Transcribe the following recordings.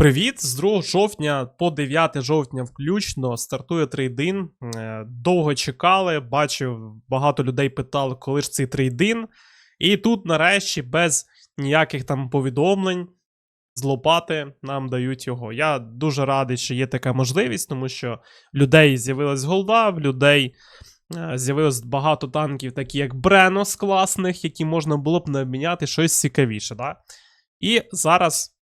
Привіт! З 2 жовтня по 9 жовтня включно стартує трейдин. Е, Довго чекали, бачив, багато людей питали, коли ж цей трейдин. І тут, нарешті, без ніяких там повідомлень з лопати нам дають його. Я дуже радий, що є така можливість, тому що людей з'явилась голда, в людей е, з'явилось багато танків, такі як Бренос класних, які можна було б наміняти щось цікавіше. Да? І зараз.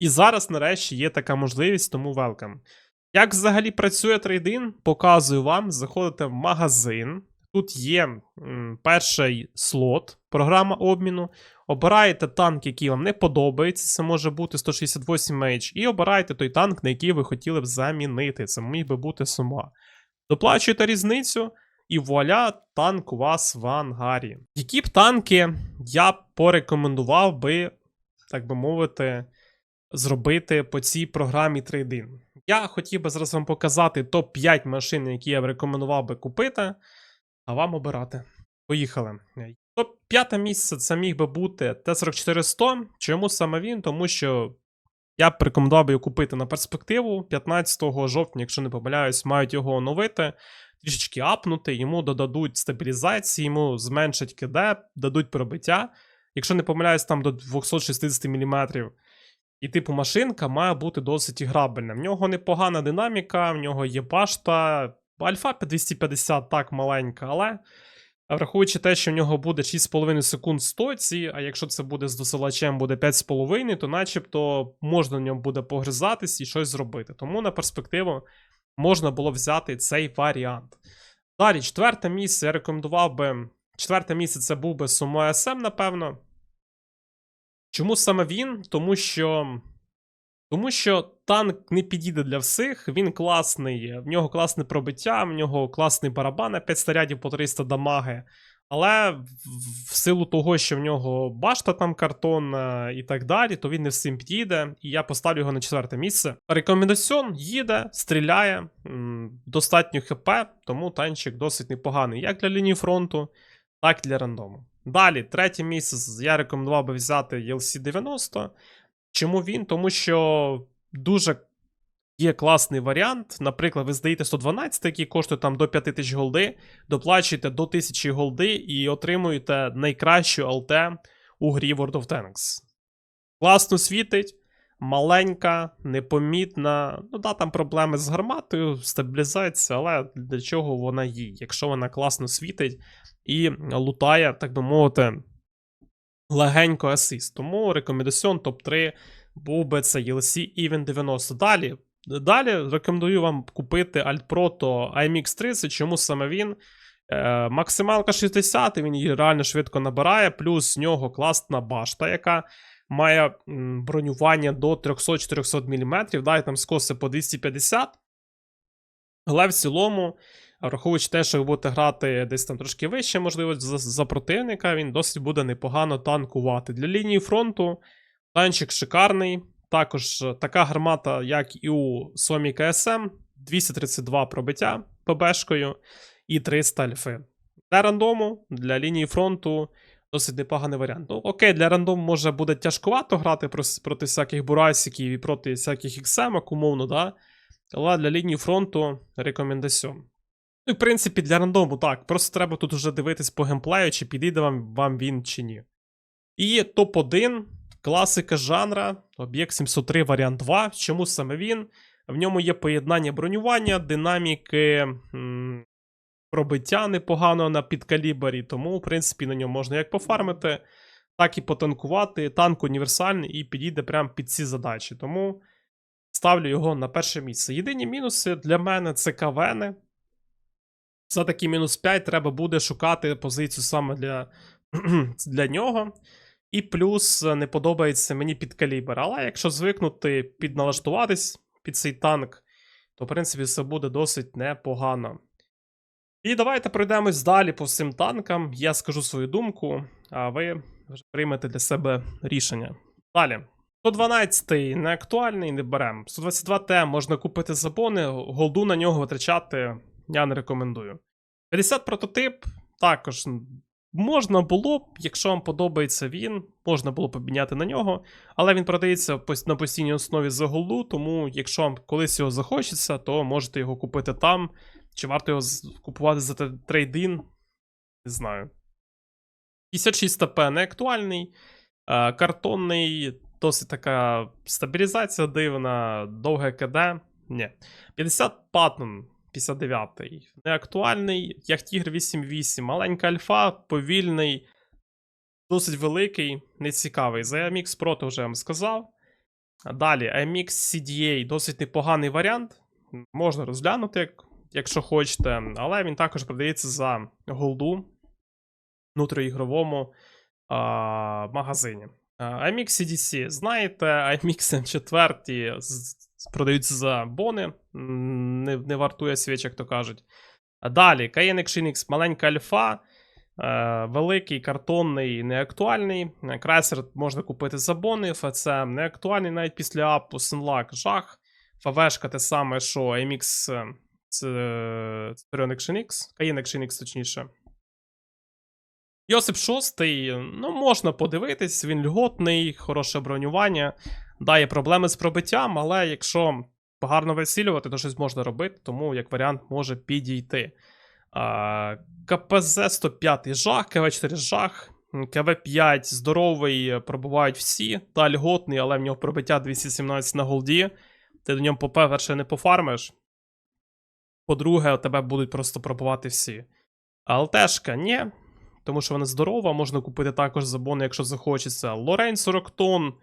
І зараз, нарешті, є така можливість, тому welcome. Як взагалі працює трейдин, показую вам. Заходите в магазин. Тут є м, перший слот, програма обміну. Обираєте танк, який вам не подобається. Це може бути 168 H, і обираєте той танк, на який ви хотіли б замінити. Це міг би бути сума. Доплачуєте різницю, і вуаля, танк у вас в ангарі. Які б танки я порекомендував би, так би мовити, зробити по цій програмі трейдин. Я хотів би зараз вам показати топ-5 машин, які я б рекомендував би купити, а вам обирати. Поїхали. Топ-5 місце це міг би бути Т-44-100. Чому саме він? Тому що я б рекомендував би його купити на перспективу. 15 жовтня, якщо не помиляюсь, мають його оновити, трішечки апнути, йому додадуть стабілізації, йому зменшать КД, дадуть пробиття. Якщо не помиляюсь, там до 260 мм. І, типу, машинка має бути досить грабельна. В нього непогана динаміка, в нього є башта. Альфа 250 так маленька, але враховуючи те, що в нього буде 6,5 секунд стоці, а якщо це буде з досилачем, буде 5,5, то начебто можна в ньому буде погризатись і щось зробити. Тому на перспективу можна було взяти цей варіант. Далі, четверте місце я рекомендував би. Четверте місце це був би Сумо СМ, напевно. Чому саме він? Тому що. Тому що танк не підійде для всіх, він класний, в нього класне пробиття, в нього класний барабан на 5 снарядів по 300 дамаги. Але в, силу того, що в нього башта там картон і так далі, то він не всім підійде, і я поставлю його на четверте місце. Рекомендаціон їде, стріляє, достатньо ХП, тому танчик досить непоганий як для лінії фронту, так і для рандому. Далі, третє місце я рекомендував би взяти ELC 90. Чому він? Тому що дуже є класний варіант. Наприклад, ви здаєте 112, який коштує там до 5000 голди, доплачуєте до 1000 голди і отримуєте найкращу ЛТ у грі World of Tanks. Класно світить, маленька, непомітна. Ну да, там проблеми з гарматою, стабілізація, але для чого вона їй, якщо вона класно світить і лутає, так би мовити, легенько асист. Тому рекомендаціон топ-3 був би це ELC Even 90. Далі. Далі рекомендую вам купити Altproto IMX 30. Чому саме він? Е, максималка 60, він її реально швидко набирає, плюс з нього класна башта, яка має бронювання до 300-400 мм. Далі там скоси по 250. Але в цілому, враховуючи те, що ви будете грати десь там трошки вище, можливо, за, за противника, він досить буде непогано танкувати. Для лінії фронту танчик шикарний. Також е, така гармата, як і у Сомі КСМ, 232 пробиття ПБшкою і 300 альфи. Для рандому, для лінії фронту досить непоганий варіант. Ну, окей, для рандому може буде тяжкувато грати проти всяких бурасиків і проти всяких XM, умовно, да? Але для лінії фронту рекомендаціон. Ну, в принципі, для рандому так. Просто треба тут вже дивитись по геймплею, чи підійде вам, вам він чи ні. І топ-1, класика жанра, об'єкт 703 варіант 2. Чому саме він? В ньому є поєднання бронювання, динаміки, м, пробиття непогано на підкалібері, тому, в принципі, на ньому можна як пофармити, так і потанкувати. Танк універсальний і підійде прямо під ці задачі. Тому ставлю його на перше місце. Єдині мінуси для мене це КВНи. За такі мінус 5 треба буде шукати позицію саме для, для нього. І плюс не подобається мені під калібр. Але якщо звикнути підналаштуватись під цей танк, то в принципі все буде досить непогано. І давайте пройдемось далі по всім танкам. Я скажу свою думку, а ви вже приймете для себе рішення. Далі. 112-й не актуальний, не беремо. 122Т можна купити забони, голду на нього витрачати я не рекомендую. 50 прототип також можна було б, якщо вам подобається він, можна було б поміняти на нього, але він продається на постійній основі за голду, тому якщо вам колись його захочеться, то можете його купити там. Чи варто його купувати за трейдин? Не знаю. 56 ТП не актуальний, е, картонний, досить така стабілізація дивна, довге КД. Ні. 50 Паттон 59-й. Неактуальний. Яхтігр 8.8. Маленька альфа, повільний, досить великий, нецікавий. За Pro то вже вам сказав. Далі AMX CDA досить непоганий варіант. Можна розглянути, як, якщо хочете, але він також продається за голду внутріігровому а, магазині. А, IMX CDC, знаєте, IMX M4 з- з- продаються за бони, не, не вартує свіч, як то кажуть. Далі, Cayenne Action X, маленька альфа, е, великий, картонний, неактуальний. Е, Крайсер можна купити за бони, FCM неактуальний навіть після апу, Sunlock жах. ФВшка те саме, що MX е, це Centurion Action X, Cayenne Action точніше. Йосип шостий, ну, можна подивитись, він льготний, хороше бронювання. Да, є проблеми з пробиттям, але якщо гарно висілювати, то щось можна робити, тому як варіант може підійти. КПЗ 105 жах, КВ4 жах, КВ5 здоровий, пробувають всі. Та льготний, але в нього пробиття 217 на голді. Ти до нього, по-перше, не пофармиш. По-друге, тебе будуть просто пробувати всі. А ЛТшка ні, тому що вона здорова, можна купити також за бони, якщо захочеться. Лорень 40 тонн.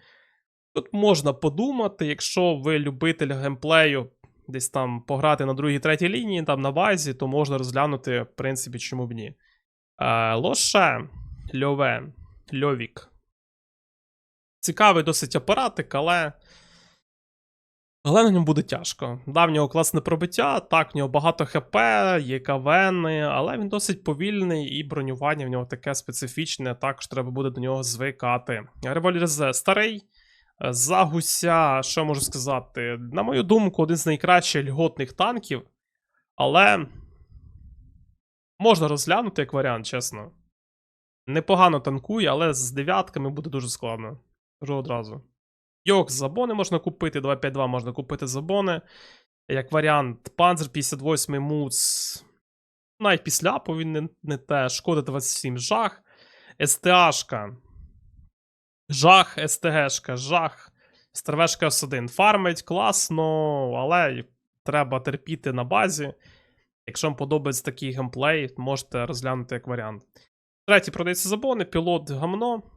Тут можна подумати, якщо ви любитель геймплею, десь там пограти на другій, третій лінії, там на базі, то можна розглянути, в принципі, чому б ні. Е, Лоше, Льове, Льовік. Цікавий досить апаратик, але. Але на ньому буде тяжко. Да, в нього класне пробиття, так, в нього багато ХП, є кавени, але він досить повільний і бронювання в нього таке специфічне, також треба буде до нього звикати. Револьвер старий. Е, За гуся, що можу сказати? На мою думку, один з найкращих льготних танків, але можна розглянути як варіант, чесно. Непогано танкує, але з дев'ятками буде дуже складно. Кажу одразу. Йок забони можна купити, 252 можна купити забони. Як варіант, Panzer 58 Муц. Навіть після він не, не те. Шкода 27 жах. СТАшка. Жах, СТГшка, жах. Стервешка С1. Фармить класно, але треба терпіти на базі. Якщо вам подобається такий геймплей, можете розглянути як варіант. Третій продається забони, пілот гамно.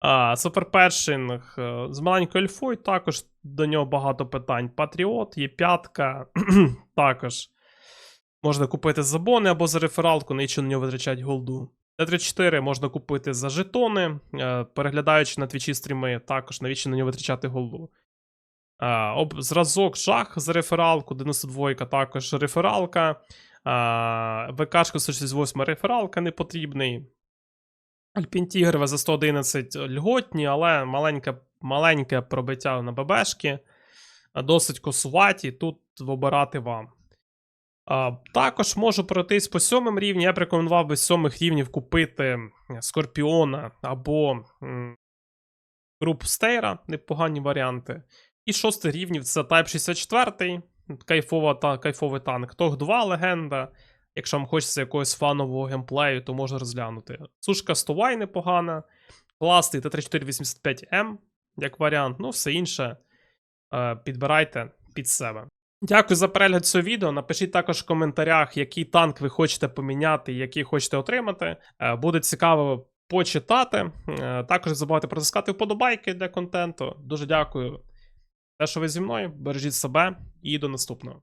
А, суперпершинг е, з маленькою ельфою, також до нього багато питань. Патріот, є п'ятка, також можна купити за бони або за рефералку, нічого на нього витрачать голду. Т-34 можна купити за жетони, е, переглядаючи на твічі стріми, також навіщо на нього витрачати. А, об, зразок жах за рефералку, 92 також рефералка. А, ВКшка 168 рефералка не потрібний. Альпінтігр за 111 льготні, але маленьке, маленьке пробиття на ББшки. Досить косуваті, тут вибирати вам. Також можу пройтись по сьомим рівні. Я б рекомендував би з сьомих рівнів купити Скорпіона або Груп Стейра, непогані варіанти. І шостий рівнів це Type 64, кайфова та, кайфовий танк. Тог 2 легенда. Якщо вам хочеться якогось фанового геймплею, то можна розглянути. Сушка 100 непогана. Класний Т-3485М, як варіант, ну все інше е, підбирайте під себе. Дякую за перегляд цього відео. Напишіть також в коментарях, який танк ви хочете поміняти, який хочете отримати. Е, Буде цікаво почитати. Е, Також не забувайте протискати вподобайки для контенту. Дуже дякую. Те, що ви зі мною, бережіть себе і до наступного.